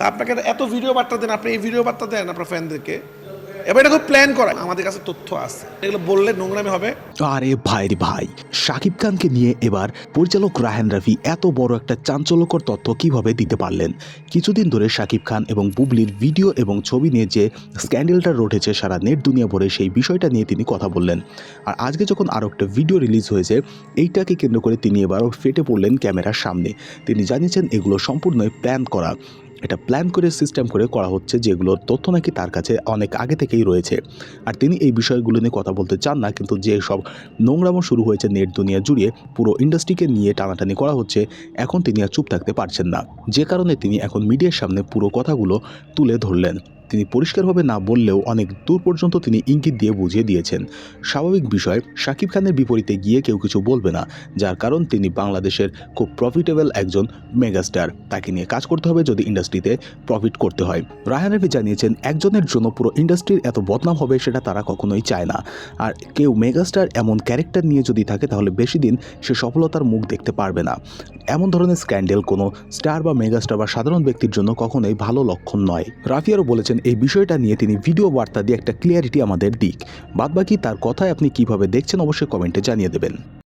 তা আপনাকে এত ভিডিও বার্তা দেন, আপনি এই ভিডিও বার্তা দেন আপনার ফ্যানদেরকে এবার এটা খুব প্ল্যান করা। আমাদের কাছে তথ্য আছে। এগুলো বললে নোংরামি হবে। আরে ভাই ভাই, শাকিব খানকে নিয়ে এবার পরিচালক রাহান রাফি এত বড় একটা চাঞ্চল্যকর তথ্য কীভাবে দিতে পারলেন? কিছুদিন ধরে শাকিব খান এবং বুবলির ভিডিও এবং ছবি নিয়ে যে স্ক্যান্ডেলটা রটেছে সারা নেট দুনিয়া ভরে, সেই বিষয়টা নিয়ে তিনি কথা বললেন। আর আজকে যখন আরও একটা ভিডিও রিলিজ হয়েছে, এইটাকে কেন্দ্র করে তিনি এবারও ফেটে পড়লেন ক্যামেরার সামনে। তিনি জানিয়েছেন এগুলো সম্পূর্ণই প্ল্যান করা। এটা প্ল্যান করে সিস্টেম করে করা হচ্ছে যেগুলোর তথ্য নাকি তার কাছে অনেক আগে থেকেই রয়েছে। আর তিনি এই বিষয়গুলো নিয়ে কথা বলতে চান না, কিন্তু যে সব নোংরামো শুরু হয়েছে নেট দুনিয়া জুড়ে পুরো ইন্ডাস্ট্রিকে নিয়ে টানাটানি করা হচ্ছে, এখন তিনি আর চুপ থাকতে পারছেন না। যে কারণে তিনি এখন মিডিয়ার সামনে পুরো কথাগুলো তুলে ধরলেন। তিনি পরিষ্কারভাবে না বললেও অনেক দূর পর্যন্ত তিনি ইঙ্গিত দিয়ে বুঝিয়ে দিয়েছেন। স্বাভাবিক বিষয় শাকিব খানের বিপরীতে গিয়ে কেউ কিছু বলবে না, যার কারণ তিনি বাংলাদেশের খুব প্রফিটেবল একজন মেগাস্টার তাকে নিয়ে কাজ করতে হবে যদি ইন্ডাস্ট্রিতে প্রফিট করতে হয়। রায়হান রফি জানিয়েছেন, একজনের জন্য পুরো ইন্ডাস্ট্রির এত বদনাম হবে সেটা তারা কখনোই চায় না। আর কেউ মেগাস্টার এমন ক্যারেক্টার নিয়ে যদি থাকে, তাহলে বেশি দিন সে সফলতার মুখ দেখতে পারবে না। এমন ধরনের স্ক্যান্ডেল কোনো স্টার বা মেগাস্টার বা সাধারণ ব্যক্তির জন্য কখনোই ভালো লক্ষণ নয়। রাফিয়ারও বলেছেন, এই বিষয়টা নিয়ে তিনি ভিডিও বার্তা দিয়ে একটা ক্লিয়ারিটি আমাদের দিক। বাদবাকি তার কথায় আপনি কীভাবে দেখছেন, অবশ্যই কমেন্টে জানিয়ে দেবেন।